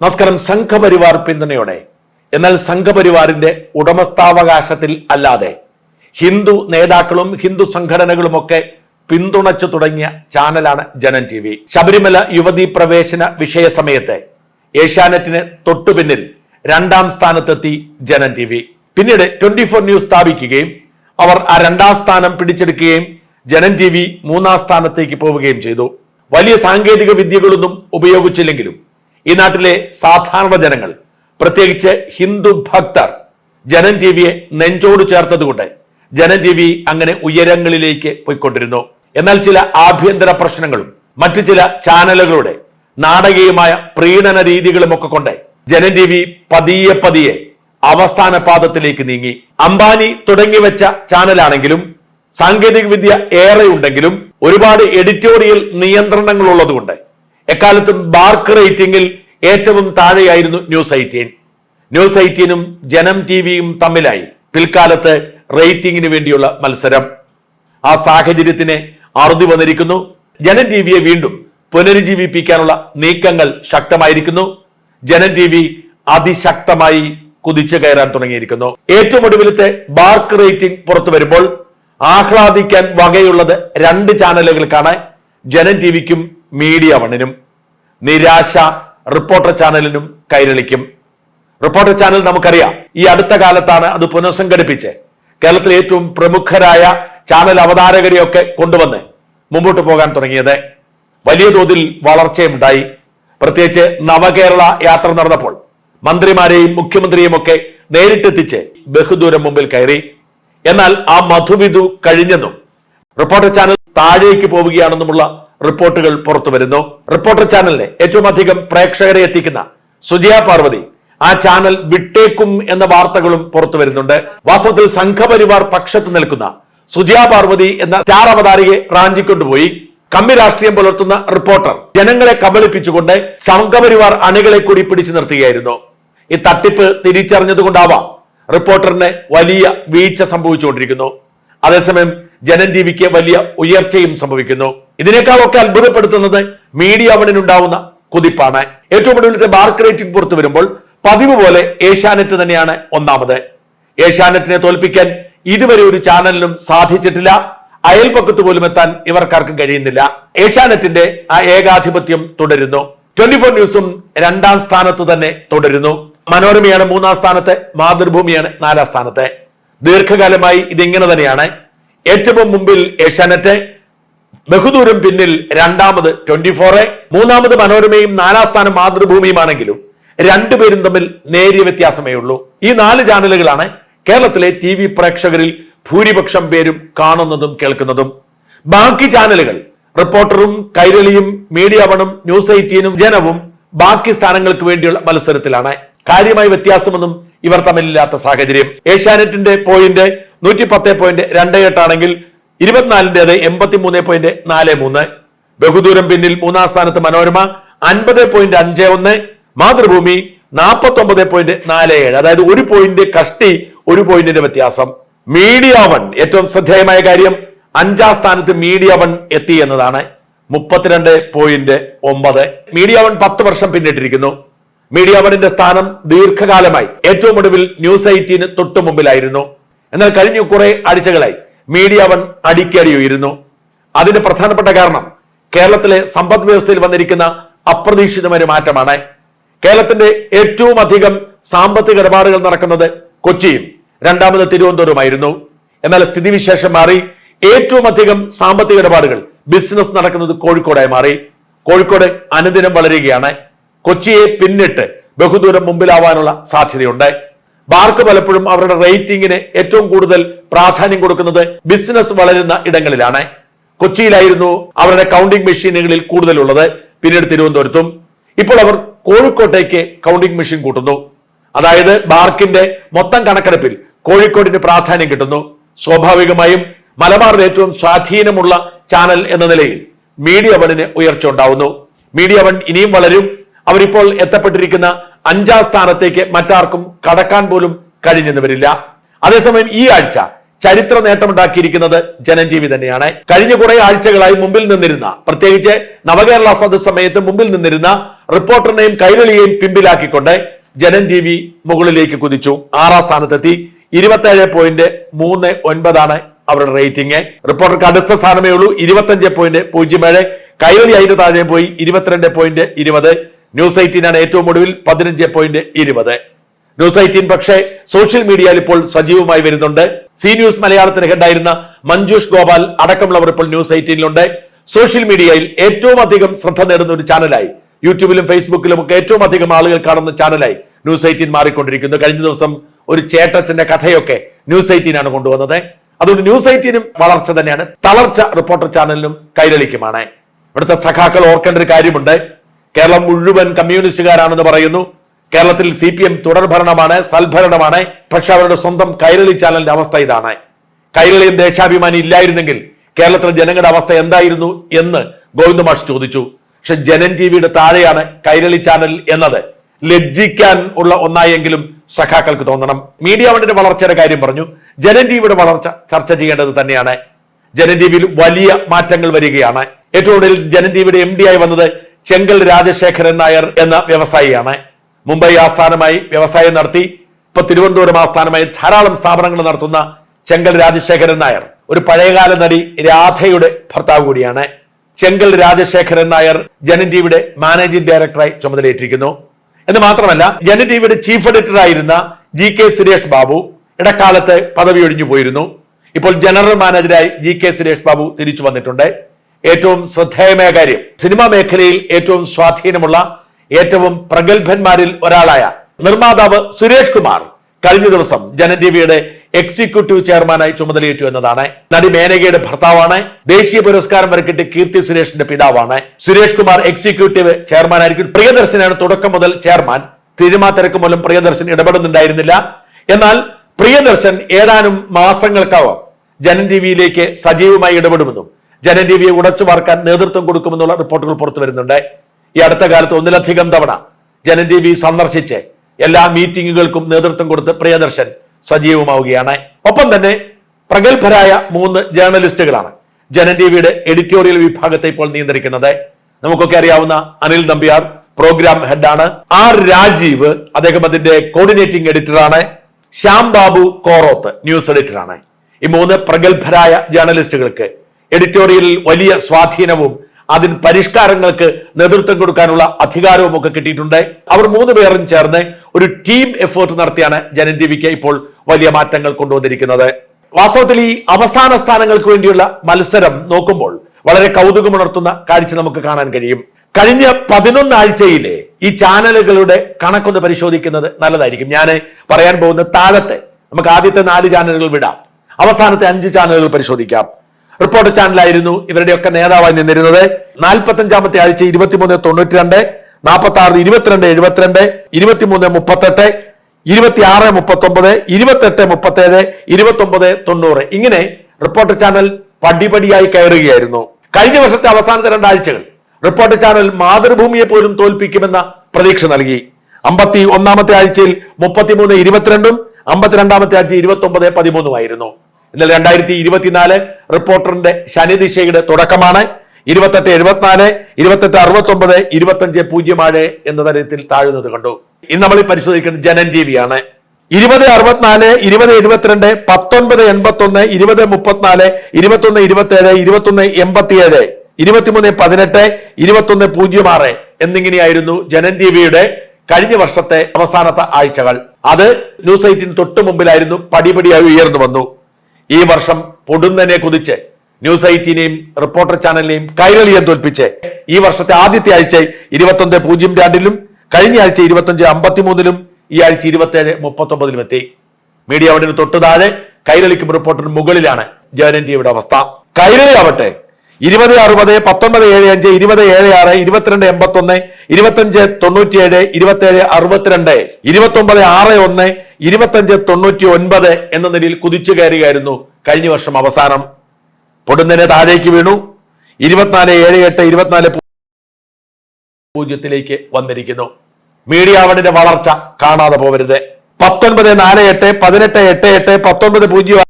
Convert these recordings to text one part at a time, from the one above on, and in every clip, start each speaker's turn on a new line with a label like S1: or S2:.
S1: നമസ്കാരം. സംഘപരിവാർ പിന്തുണയോടെ. എന്നാൽ സംഘപരിവാറിന്റെ ഉടമസ്ഥാവകാശത്തിൽ അല്ലാതെ ഹിന്ദു നേതാക്കളും ഹിന്ദു സംഘടനകളുമൊക്കെ പിന്തുണച്ചു തുടങ്ങിയ ചാനലാണ് ജനൻ ടി വി. ശബരിമല യുവതി പ്രവേശന വിഷയ സമയത്ത് ഏഷ്യാനെറ്റിന് തൊട്ടുപിന്നിൽ രണ്ടാം സ്ഥാനത്തെത്തി ജനൻ ടി വി. പിന്നീട് ട്വന്റി ഫോർ ന്യൂസ് സ്ഥാപിക്കുകയും അവർ ആ രണ്ടാം സ്ഥാനം പിടിച്ചെടുക്കുകയും ജനൻ ടി വി മൂന്നാം സ്ഥാനത്തേക്ക് പോവുകയും ചെയ്തു. വലിയ സാങ്കേതിക വിദ്യകളൊന്നും ഉപയോഗിച്ചില്ലെങ്കിലും ഈ നാട്ടിലെ സാധാരണ ജനങ്ങൾ പ്രത്യേകിച്ച് ഹിന്ദു ഭക്തർ ജനൻ ടി വിയെ നെഞ്ചോട് ചേർത്തതുകൊണ്ട് ജനൻ ടി വി അങ്ങനെ ഉയരങ്ങളിലേക്ക് പോയിക്കൊണ്ടിരുന്നു. എന്നാൽ ചില ആഭ്യന്തര പ്രശ്നങ്ങളും മറ്റു ചില ചാനലുകളുടെ നാടകീയമായ പ്രീണന രീതികളും ഒക്കെ കൊണ്ട് ജനൻ ടി വി പതിയെ പതിയെ അവസാന പാദത്തിലേക്ക് നീങ്ങി. അംബാനി തുടങ്ങി വെച്ച ചാനലാണെങ്കിലും സാങ്കേതിക വിദ്യ ഏറെ ഉണ്ടെങ്കിലും ഒരുപാട് എഡിറ്റോറിയൽ നിയന്ത്രണങ്ങൾ ഉള്ളതുകൊണ്ട് എക്കാലത്തും ബാർക്ക് റേറ്റിംഗിൽ ഏറ്റവും താഴെയായിരുന്നു ന്യൂസ് എയ്റ്റീൻ ന്യൂസ് എയ്റ്റീനും ജനം ടി വിയും തമ്മിലായി പിൽക്കാലത്ത് റേറ്റിംഗിന് വേണ്ടിയുള്ള മത്സരം. ആ സാഹചര്യത്തിന് അറുതി വന്നിരിക്കുന്നു. ജനം ടി വിയെ വീണ്ടും പുനരുജ്ജീവിപ്പിക്കാനുള്ള നീക്കങ്ങൾ ശക്തമായിരിക്കുന്നു. ജനം ടി വി അതിശക്തമായി കുതിച്ചു കയറാൻ തുടങ്ങിയിരിക്കുന്നു. ഏറ്റവും ഒടുവിലത്തെ ബാർക്ക് റേറ്റിംഗ് പുറത്തു വരുമ്പോൾ ആഹ്ലാദിക്കാൻ വകയുള്ളത് രണ്ട് ചാനലുകൾക്കാണ്. ജനം ടി വിക്കും മീഡിയ വണ്ണിനും. നിരാശ റിപ്പോർട്ടർ ചാനലിനും കൈരളിക്കും. റിപ്പോർട്ടർ ചാനൽ നമുക്കറിയാം ഈ അടുത്ത കാലത്താണ് അത് പുനഃസംഘടിപ്പിച്ച് കേരളത്തിലെ ഏറ്റവും പ്രമുഖരായ ചാനൽ അവതാരകരെയൊക്കെ കൊണ്ടുവന്ന് മുമ്പോട്ട് പോകാൻ തുടങ്ങിയത്. വലിയ തോതിൽ വളർച്ചയുണ്ടായി പ്രത്യേകിച്ച് നവകേരള യാത്ര നടന്നപ്പോൾ മന്ത്രിമാരെയും മുഖ്യമന്ത്രിയും ഒക്കെ നേരിട്ടെത്തിച്ച് ബഹുദൂരം മുമ്പിൽ കയറി. എന്നാൽ ആ മധുവിധു കഴിഞ്ഞെന്നും റിപ്പോർട്ടർ ചാനൽ താഴേക്ക് പോവുകയാണെന്നുമുള്ള റിപ്പോർട്ടുകൾ പുറത്തു വരുന്നു. റിപ്പോർട്ടർ ചാനലിനെ ഏറ്റവും അധികം പ്രേക്ഷകരെ എത്തിക്കുന്ന സുജയ പാർവതി ആ ചാനൽ വിട്ടേക്കും എന്ന വാർത്തകളും പുറത്തു വരുന്നുണ്ട്. വാസ്തവത്തിൽ സംഘപരിവാർ പക്ഷത്ത് നിൽക്കുന്ന സുജയ പാർവതി എന്ന സ്റ്റാർ അവതാരികയെ റാഞ്ചിക്കൊണ്ടുപോയി. കമ്മി രാഷ്ട്രീയം പുലർത്തുന്ന റിപ്പോർട്ടർ ജനങ്ങളെ കബളിപ്പിച്ചുകൊണ്ട് സംഘപരിവാർ അണികളെ കൂടി പിടിച്ചു നിർത്തുകയായിരുന്നു. ഈ തട്ടിപ്പ് തിരിച്ചറിഞ്ഞതുകൊണ്ടാവാം റിപ്പോർട്ടറിന് വലിയ വീഴ്ച സംഭവിച്ചുകൊണ്ടിരിക്കുന്നു. അതേസമയം ജനൻ ടിവിക്ക് വലിയ ഉയർച്ചയും സംഭവിക്കുന്നു. ഇതിനേക്കാളൊക്കെ അത്ഭുതപ്പെടുത്തുന്നത് മീഡിയ അവണിനുണ്ടാവുന്ന കുതിപ്പാണ്. ഏറ്റവും ഒടുവിലത്തെ മാർക്ക് റേറ്റിംഗ് പുറത്തു വരുമ്പോൾ പതിവ് പോലെ ഏഷ്യാനെറ്റ് തന്നെയാണ് ഒന്നാമത്. ഏഷ്യാനെറ്റിനെ തോൽപ്പിക്കാൻ ഇതുവരെ ഒരു ചാനലിനും സാധിച്ചിട്ടില്ല. അയൽപക്കത്ത് പോലും എത്താൻ ഇവർക്കാർക്കും കഴിയുന്നില്ല. ഏഷ്യാനെറ്റിന്റെ ആ ഏകാധിപത്യം തുടരുന്നു. ട്വന്റി ഫോർ ന്യൂസും രണ്ടാം സ്ഥാനത്ത് തന്നെ തുടരുന്നു. മനോരമയാണ് മൂന്നാം സ്ഥാനത്ത് മാതൃഭൂമിയാണ് നാലാം സ്ഥാനത്ത്. ദീർഘകാലമായി ഇതിങ്ങനെ തന്നെയാണ്. ഏറ്റവും മുമ്പിൽ ഏഷ്യാനെറ്റ് ബഹുദൂരം പിന്നിൽ രണ്ടാമത് ട്വന്റി ഫോറ് മൂന്നാമത് മനോരമയും നാലാം സ്ഥാനം മാതൃഭൂമിയുമാണെങ്കിലും രണ്ടുപേരും തമ്മിൽ നേരിയ വ്യത്യാസമേ ഉള്ളൂ. ഈ നാല് ചാനലുകളാണ് കേരളത്തിലെ ടി വി പ്രേക്ഷകരിൽ ഭൂരിപക്ഷം പേരും കാണുന്നതും കേൾക്കുന്നതും. ബാക്കി ചാനലുകൾ റിപ്പോർട്ടറും കൈരളിയും മീഡിയ വണും ന്യൂസ് എയ്റ്റീനും ജനവും ബാക്കി സ്ഥാനങ്ങൾക്ക് വേണ്ടിയുള്ള മത്സരത്തിലാണ്. കാര്യമായ വ്യത്യാസമൊന്നും ഇവർ തമ്മിലില്ലാത്ത സാഹചര്യം. ഏഷ്യാനെറ്റിന്റെ പോയിന്റ് നൂറ്റി പത്ത് പോയിന്റ് രണ്ട് എട്ടാണെങ്കിൽ ഇരുപത്തിനാലിന്റെത് എൺപത്തി മൂന്ന് പോയിന്റ് നാല് മൂന്ന്. ബഹുദൂരം പിന്നിൽ മൂന്നാം സ്ഥാനത്ത് മനോരമ അൻപത് പോയിന്റ് അഞ്ച് ഒന്ന്. മാതൃഭൂമി നാൽപ്പത്തി ഒമ്പത് പോയിന്റ് നാല് ഏഴ്. അതായത് ഒരു പോയിന്റ് കഷ്ടി ഒരു പോയിന്റിന്റെ വ്യത്യാസം. മീഡിയ വൺ ഏറ്റവും ശ്രദ്ധേയമായ കാര്യം അഞ്ചാം സ്ഥാനത്ത് മീഡിയ വൺ എത്തി എന്നതാണ്. മുപ്പത്തിരണ്ട് പോയിന്റ് ഒമ്പത്. മീഡിയ വൺ പത്ത് വർഷം പിന്നിട്ടിരിക്കുന്നു. മീഡിയ വണിന്റെ സ്ഥാനം ദീർഘകാലമായി ഏറ്റവും ഒടുവിൽ ന്യൂസ് എയ്റ്റീന് തൊട്ടു മുമ്പിലായിരുന്നു എന്നാൽ കഴിഞ്ഞ കുറെ ആഴ്ചകളായി മീഡിയ വൺ അടിക്കടി ഉയരുന്നു. അതിന് പ്രധാനപ്പെട്ട കാരണം കേരളത്തിലെ സമ്പദ് വ്യവസ്ഥയിൽ വന്നിരിക്കുന്ന അപ്രതീക്ഷിതമായ മാറ്റമാണ്. കേരളത്തിന്റെ ഏറ്റവും അധികം സാമ്പത്തിക ഇടപാടുകൾ നടക്കുന്നത് കൊച്ചിയും രണ്ടാമത് തിരുവനന്തപുരമായിരുന്നു എന്നാൽ സ്ഥിതിവിശേഷം മാറി ഏറ്റവും അധികം സാമ്പത്തിക ഇടപാടുകൾ ബിസിനസ് നടക്കുന്നത് കോഴിക്കോടായി മാറി. കോഴിക്കോട് അനുദിനം വളരുകയാണ്. കൊച്ചിയെ പിന്നിട്ട് ബഹുദൂരം മുമ്പിലാവാനുള്ള സാധ്യതയുണ്ട്. ബാർക്ക് പലപ്പോഴും അവരുടെ റേറ്റിംഗിന് ഏറ്റവും കൂടുതൽ പ്രാധാന്യം കൊടുക്കുന്നത് ബിസിനസ് വളരുന്ന ഇടങ്ങളിലാണ്. കൊച്ചിയിലായിരുന്നു അവരുടെ കൗണ്ടിംഗ് മെഷീനുകളിൽ കൂടുതലുള്ളത്. പിന്നീട് തിരുവനന്തപുരത്തും. ഇപ്പോൾ അവർ കോഴിക്കോട്ടേക്ക് കൗണ്ടിംഗ് മെഷീൻ കൂട്ടുന്നു. അതായത് ബാർക്കിന്റെ മൊത്തം കണക്കെടുപ്പിൽ കോഴിക്കോടിന് പ്രാധാന്യം കിട്ടുന്നു. സ്വാഭാവികമായും മലബാറിൽ ഏറ്റവും സ്വാധീനമുള്ള ചാനൽ എന്ന നിലയിൽ മീഡിയ വണിന് ഉയർച്ച ഉണ്ടാവുന്നു. മീഡിയ വൺ ഇനിയും വളരും. അവരിപ്പോൾ എത്തപ്പെട്ടിരിക്കുന്ന അഞ്ചാം സ്ഥാനത്തേക്ക് മറ്റാർക്കും കടക്കാൻ പോലും കഴിഞ്ഞെന്ന് വരില്ല അതേസമയം ഈ ആഴ്ച ചരിത്ര നേട്ടമുണ്ടാക്കിയിരിക്കുന്നത് ജനം തന്നെയാണ്. കഴിഞ്ഞ കുറെ ആഴ്ചകളായി മുമ്പിൽ നിന്നിരുന്ന പ്രത്യേകിച്ച് നവകേരള സദസ് സമയത്ത് മുമ്പിൽ നിന്നിരുന്ന റിപ്പോർട്ടറിനെയും കൈരളിയെയും പിമ്പിലാക്കിക്കൊണ്ട് ജനം മുകളിലേക്ക് കുതിച്ചു. ആറാം സ്ഥാനത്തെത്തി. ഇരുപത്തേഴ് പോയിന്റ് മൂന്ന് ഒൻപതാണ് അവരുടെ റേറ്റിംഗ്. റിപ്പോർട്ടർക്ക് അടുത്ത സ്ഥാനമേ ഉള്ളൂ. ഇരുപത്തഞ്ച് പോയിന്റ് പൂജ്യം ഏഴ്. കൈരളി അതിന്റെ താഴെ പോയി ഇരുപത്തിരണ്ട് പോയിന്റ് ഇരുപത്. ന്യൂസ് എയ്റ്റീനാണ് ഏറ്റവും ഒടുവിൽ പതിനഞ്ച് പോയിന്റ് ഇരുപത്. ന്യൂസ് എയ്റ്റീൻ പക്ഷേ സോഷ്യൽ മീഡിയയിൽ ഇപ്പോൾ സജീവമായി വരുന്നുണ്ട്. സി ന്യൂസ് മലയാളത്തിന് ഹെഡായിരുന്ന മഞ്ജുഷ് ഗോപാൽ അടക്കമുള്ളവർ ഇപ്പോൾ ന്യൂസ് എയ്റ്റീനിലുണ്ട്. സോഷ്യൽ മീഡിയയിൽ ഏറ്റവും അധികം ശ്രദ്ധ നേടുന്ന ഒരു ചാനലായി യൂട്യൂബിലും ഫേസ്ബുക്കിലും ഒക്കെ ഏറ്റവും അധികം ആളുകൾ കാണുന്ന ചാനലായി ന്യൂസ് എയ്റ്റീൻ മാറിക്കൊണ്ടിരിക്കുന്നു. കഴിഞ്ഞ ദിവസം ഒരു ചേട്ടച്ചന്റെ കഥയൊക്കെ ന്യൂസ് എയ്റ്റീൻ ആണ് കൊണ്ടുവന്നത്. അതുകൊണ്ട് ന്യൂസ് എയ്റ്റീനും വളർച്ച തന്നെയാണ്. തളർച്ച റിപ്പോർട്ടർ ചാനലിനും കൈരളിക്കുമാണ്. ഇവിടുത്തെ സഖാക്കൾ ഓർക്കേണ്ട ഒരു കാര്യമുണ്ട്. കേരളം മുഴുവൻ കമ്മ്യൂണിസ്റ്റുകാരാണെന്ന് പറയുന്നു. കേരളത്തിൽ സി പി എം തുടർഭരണമാണ് സൽഭരണമാണ്. പക്ഷെ അവരുടെ സ്വന്തം കൈരളി ചാനലിന്റെ അവസ്ഥ ഇതാണ്. കൈരളിയും ദേശാഭിമാനി ഇല്ലായിരുന്നെങ്കിൽ കേരളത്തിലെ ജനങ്ങളുടെ അവസ്ഥ എന്തായിരുന്നു എന്ന് ഗോവിന്ദമാഷ് ചോദിച്ചു. പക്ഷെ ജനൻ ടി വിയുടെ താഴെയാണ് കൈരളി ചാനൽ എന്നത്. ലജ്ജിക്കാൻ ഉള്ള ഒന്നായെങ്കിലും സഖാക്കൾക്ക് തോന്നണം. മീഡിയ വണ്ടിന്റെ വളർച്ചയുടെ കാര്യം പറഞ്ഞു. ജനൻ ടി വിയുടെ വളർച്ച ചർച്ച ചെയ്യേണ്ടത് തന്നെയാണ്. ജനൻ ടി വിയിൽ വലിയ മാറ്റങ്ങൾ വരികയാണ്. ഏറ്റവും കൂടുതൽ ജനൻ ടി വിയുടെ എം ഡി ആയി വന്നത് ചെങ്കൽ രാജശേഖരൻ നായർ എന്ന വ്യവസായിയാണ്. മുംബൈ ആസ്ഥാനമായി വ്യവസായം നടത്തി. ഇപ്പൊ തിരുവനന്തപുരം ആസ്ഥാനമായി ധാരാളം സ്ഥാപനങ്ങൾ നടത്തുന്ന ചെങ്കൽ രാജശേഖരൻ നായർ. ഒരു പഴയകാല നടി രാധയുടെ ഭർത്താവ് കൂടിയാണ്. ചെങ്കൽ രാജശേഖരൻ നായർ ജനൻ ടിവിയുടെ മാനേജിംഗ് ഡയറക്ടറായി ചുമതലയേറ്റിരിക്കുന്നു. എന്ന് മാത്രമല്ല ജനൻ ടിവിയുടെ ചീഫ് എഡിറ്റർ ആയിരുന്ന ജി കെ സുരേഷ് ബാബു ഇടക്കാലത്ത് പദവി ഒഴിഞ്ഞു പോയിരുന്നു. ഇപ്പോൾ ജനറൽ മാനേജരായി ജി കെ സുരേഷ് ബാബു തിരിച്ചു വന്നിട്ടുണ്ട്. ഏറ്റവും ശ്രദ്ധേയമായ കാര്യം. സിനിമാ മേഖലയിൽ ഏറ്റവും സ്വാധീനമുള്ള ഏറ്റവും പ്രഗത്ഭന്മാരിൽ ഒരാളായ നിർമ്മാതാവ് സുരേഷ് കുമാർ കഴിഞ്ഞ ദിവസം ജനൻ ടിവിയുടെ എക്സിക്യൂട്ടീവ് ചെയർമാനായി ചുമതലയേറ്റു എന്നതാണ്. നടി മേനകയുടെ ഭർത്താവാണ്. ദേശീയ പുരസ്കാരം വരെ കിട്ടിയ കീർത്തി സുരേഷിന്റെ പിതാവാണ്. സുരേഷ് കുമാർ എക്സിക്യൂട്ടീവ് ചെയർമാനായിരിക്കും. പ്രിയദർശനാണ് തുടക്കം മുതൽ ചെയർമാൻ. സിനിമാ തിരക്ക് മൂലം പ്രിയദർശൻ ഇടപെടുന്നുണ്ടായിരുന്നില്ല. എന്നാൽ പ്രിയദർശൻ ഏതാനും മാസങ്ങൾക്കകം ജനൻ ടിവിയിലേക്ക് സജീവമായി ഇടപെടുമെന്നും ജനൻ ടിവിയെ ഉടച്ചു വാർക്കാൻ നേതൃത്വം കൊടുക്കുമെന്നുള്ള റിപ്പോർട്ടുകൾ പുറത്തു വരുന്നുണ്ട്. ഈ അടുത്ത കാലത്ത് ഒന്നിലധികം തവണ ജനജീവി സന്ദർശിച്ച് എല്ലാ മീറ്റിംഗുകൾക്കും നേതൃത്വം കൊടുത്ത് പ്രിയദർശൻ സജീവമാവുകയാണ്. ഒപ്പം തന്നെ പ്രഗത്ഭരായ മൂന്ന് ജേർണലിസ്റ്റുകളാണ് ജനൻ ടിവിയുടെ എഡിറ്റോറിയൽ വിഭാഗത്തെ ഇപ്പോൾ നിയന്ത്രിക്കുന്നത്. നമുക്കൊക്കെ അറിയാവുന്ന അനിൽ നമ്പ്യാർ പ്രോഗ്രാം ഹെഡാണ്. ആർ രാജീവ് അദ്ദേഹം അതിന്റെ കോർഡിനേറ്റിംഗ് എഡിറ്ററാണ്. ശ്യാം ബാബു കോറോത്ത് ന്യൂസ് എഡിറ്ററാണ്. ഈ മൂന്ന് പ്രഗത്ഭരായ ജേർണലിസ്റ്റുകൾക്ക് എഡിറ്റോറിയലിൽ വലിയ സ്വാധീനവും അതിന് പരിഷ്കാരങ്ങൾക്ക് നേതൃത്വം കൊടുക്കാനുള്ള അധികാരവും ഒക്കെ കിട്ടിയിട്ടുണ്ട്. അവർ മൂന്ന് പേരും ചേർന്ന് ഒരു ടീം എഫേർട്ട് നടത്തിയാണ് ടിവിക്ക് ഇപ്പോൾ വലിയ മാറ്റങ്ങൾ കൊണ്ടുവന്നിരിക്കുന്നത്. വാസ്തവത്തിൽ ഈ അവസാന സ്ഥാനങ്ങൾക്ക് വേണ്ടിയുള്ള മത്സരം നോക്കുമ്പോൾ വളരെ കൗതുകമുണർത്തുന്ന കാഴ്ച നമുക്ക് കാണാൻ കഴിയും. കഴിഞ്ഞ പതിനൊന്നാഴ്ചയിലെ ഈ ചാനലുകളുടെ കണക്കൊന്ന് പരിശോധിക്കുന്നത് നല്ലതായിരിക്കും. ഞാൻ പറയാൻ പോകുന്ന താഴത്തെ നമുക്ക് ആദ്യത്തെ നാല് ചാനലുകൾ വിടാം. അവസാനത്തെ അഞ്ച് ചാനലുകൾ പരിശോധിക്കാം. റിപ്പോർട്ടർ ചാനലായിരുന്നു ഇവരുടെയൊക്കെ നേതാവായി നിന്നിരുന്നത്. നാൽപ്പത്തി അഞ്ചാമത്തെ ആഴ്ച ഇരുപത്തിമൂന്ന് തൊണ്ണൂറ്റി രണ്ട് നാൽപ്പത്തി ആറ് ഇരുപത്തിരണ്ട് എഴുപത്തിരണ്ട് ഇരുപത്തിമൂന്ന് മുപ്പത്തെട്ട് ഇരുപത്തി ആറ് മുപ്പത്തി ഒമ്പത് ഇരുപത്തെട്ട് മുപ്പത്തി ഏഴ് ഇരുപത്തി ഒമ്പത് തൊണ്ണൂറ്. ഇങ്ങനെ റിപ്പോർട്ടർ ചാനൽ പടിപടിയായി കയറുകയായിരുന്നു. കഴിഞ്ഞ വർഷത്തെ അവസാനത്തെ രണ്ടാഴ്ചകൾ റിപ്പോർട്ടർ ചാനൽ മാതൃഭൂമിയെ പോലും തോൽപ്പിക്കുമെന്ന പ്രതീക്ഷ നൽകി. അമ്പത്തി ഒന്നാമത്തെ ആഴ്ചയിൽ മുപ്പത്തിമൂന്ന് ഇരുപത്തിരണ്ടും അമ്പത്തിരണ്ടാമത്തെ ആഴ്ച ഇരുപത്തി ഒമ്പത് പതിമൂന്നുമായിരുന്നു. എന്നാൽ രണ്ടായിരത്തി ഇരുപത്തിനാല് റിപ്പോർട്ടറിന്റെ ശനിദിശയുടെ തുടക്കമാണ്. ഇരുപത്തെട്ട് എഴുപത്തിനാല് ഇരുപത്തെട്ട് അറുപത്തി ഒമ്പത് ഇരുപത്തഞ്ച് പൂജ്യം ആഴ് എന്ന തരത്തിൽ താഴുന്നത് കണ്ടു. ഇന്ന് നമ്മൾ പരിശോധിക്കുന്നത് ജനൻ ടി വിയാണ്. ഇരുപത് അറുപത്തിനാല് ഇരുപത് എഴുപത്തിരണ്ട് പത്തൊൻപത് എൺപത്തി ഒന്ന് ഇരുപത് മുപ്പത്തിനാല് ഇരുപത്തൊന്ന് ഇരുപത്തേഴ് ഇരുപത്തൊന്ന് എൺപത്തിയേഴ് ഇരുപത്തിമൂന്ന് പതിനെട്ട് ഇരുപത്തൊന്ന് പൂജ്യം ആറ് എന്നിങ്ങനെയായിരുന്നു ജനൻ ടി വിയുടെ കഴിഞ്ഞ വർഷത്തെ അവസാനത്തെ ആഴ്ചകൾ. അത് ന്യൂസ് എയ്റ്റിന് തൊട്ട് മുമ്പിലായിരുന്നു പടിപടിയായി ഉയർന്നു വന്നു. ഈ വർഷം പൊടുന്നനെ കുതിച്ച് ന്യൂസ് എയ്റ്റീനെയും റിപ്പോർട്ടർ ചാനലിനെയും കൈരളിയെ തോൽപ്പിച്ച് ഈ വർഷത്തെ ആദ്യത്തെ ആഴ്ച ഇരുപത്തൊന്ന് പൂജ്യം രണ്ടിലും കഴിഞ്ഞ ആഴ്ച ഇരുപത്തഞ്ച് അമ്പത്തിമൂന്നിലും ഈ ആഴ്ച ഇരുപത്തേഴ് മുപ്പത്തൊമ്പതിലും എത്തി. മീഡിയ വണ്ടിന് തൊട്ടു താഴെ കൈരളിക്കും റിപ്പോർട്ടറിനും മുകളിലാണ് ജയനന്റിയുടെ അവസ്ഥ. കൈരളി ആവട്ടെ ഇരുപത് അറുപത് പത്തൊമ്പത് ഏഴ് അഞ്ച് ഇരുപത് ഏഴ് ആറ് ഇരുപത്തിരണ്ട് എൺപത്തി തൊണ്ണൂറ്റി ഇരുപത്തഞ്ച് തൊണ്ണൂറ്റിയേഴ് ഇരുപത്തേഴ് അറുപത്തിരണ്ട് ഇരുപത്തി ഒമ്പത് ആറ് ഒന്ന് ഇരുപത്തഞ്ച് തൊണ്ണൂറ്റി ഒൻപത് എന്ന നിലയിൽ കുതിച്ചു കയറുകയായിരുന്നു കഴിഞ്ഞ വർഷം അവസാനം പൊടുന്നതിനെ താഴേക്ക് വീണു. ഇരുപത്തിനാല് ഏഴ് എട്ട് ഇരുപത്തിനാല് പൂജ്യത്തിലേക്ക് വന്നിരിക്കുന്നു. മീഡിയ വണിന്റെ വളർച്ച കാണാതെ പോവരുത്. പത്തൊൻപത് നാല് എട്ട് പതിനെട്ട് എട്ട് എട്ട് പത്തൊൻപത് പൂജ്യം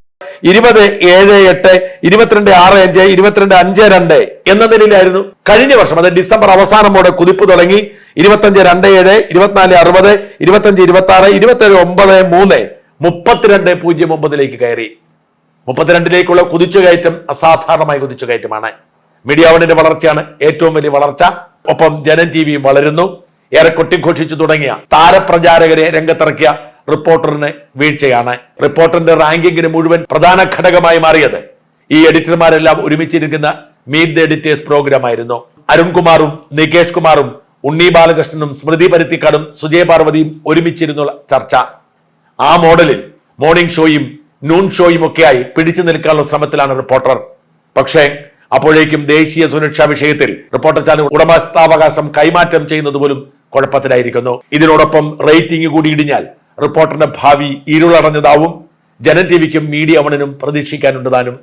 S1: ഇരുപത് ഏഴ് എട്ട് ഇരുപത്തിരണ്ട് ആറ് അഞ്ച് ഇരുപത്തിരണ്ട് അഞ്ച് രണ്ട് എന്ന നിലയിലായിരുന്നു. കഴിഞ്ഞ വർഷം അത് ഡിസംബർ അവസാനമോടെ കുതിപ്പ് തുടങ്ങി. ഇരുപത്തഞ്ച് രണ്ട് ഏഴ് ഇരുപത്തിനാല് അറുപത് ഇരുപത്തഞ്ച് ഇരുപത്തി ആറ് ഇരുപത്തേഴ് ഒമ്പത് മൂന്ന് മുപ്പത്തിരണ്ട് പൂജ്യം ഒമ്പതിലേക്ക് കയറി. മുപ്പത്തിരണ്ടിലേക്കുള്ള കുതിച്ചുകയറ്റം അസാധാരണമായ കുതിച്ചുകയറ്റമാണ്. മീഡിയ വണിന്റെ വളർച്ചയാണ് ഏറ്റവും വലിയ വളർച്ച. ഒപ്പം ജനൻ ടി വിയും വളരുന്നു. ഏറെ കൊട്ടിഘോഷിച്ചു തുടങ്ങിയ താരപ്രചാരകരെ രംഗത്തിറക്കിയ റിപ്പോർട്ടറിന് വീഴ്ചയാണ്. റിപ്പോർട്ടറിന്റെ റാങ്കിങ്ങിന് മുഴുവൻ പ്രധാന ഘടകമായി മാറിയത്. ഈ എഡിറ്റർമാരെല്ലാം ഒരുമിച്ചിരിക്കുന്ന മീറ്റ് ദ എഡിറ്റേഴ്സ് പ്രോഗ്രാം ആയിരുന്നു. അരുൺകുമാറും നികേഷ് കുമാറും ഉണ്ണി ബാലകൃഷ്ണനും സ്മൃതി പരുത്തിക്കാടും സുജയ പാർവതിയും ഒരുമിച്ചിരുന്നുള്ള ചർച്ച. ആ മോഡലിൽ മോർണിംഗ് ഷോയും നൂൺ ഷോയും ഒക്കെയായി പിടിച്ചു നിൽക്കാനുള്ള ശ്രമത്തിലാണ് റിപ്പോർട്ടർ. പക്ഷേ അപ്പോഴേക്കും ദേശീയ സുരക്ഷാ വിഷയത്തിൽ റിപ്പോർട്ടർ ചാനൽ ഉടമസ്ഥാവകാശം കൈമാറ്റം ചെയ്യുന്നത് പോലും കുഴപ്പത്തിലായിരിക്കുന്നു. ഇതിനോടൊപ്പം റേറ്റിംഗ് കൂടി ഇടിഞ്ഞാൽ റിപ്പോർട്ടറിന്റെ ഭാവി ഇരുളടഞ്ഞതാവും. ജനൻ ടിവിക്കും മീഡിയ വണിനും പ്രതീക്ഷിക്കാനുണ്ട് താനും.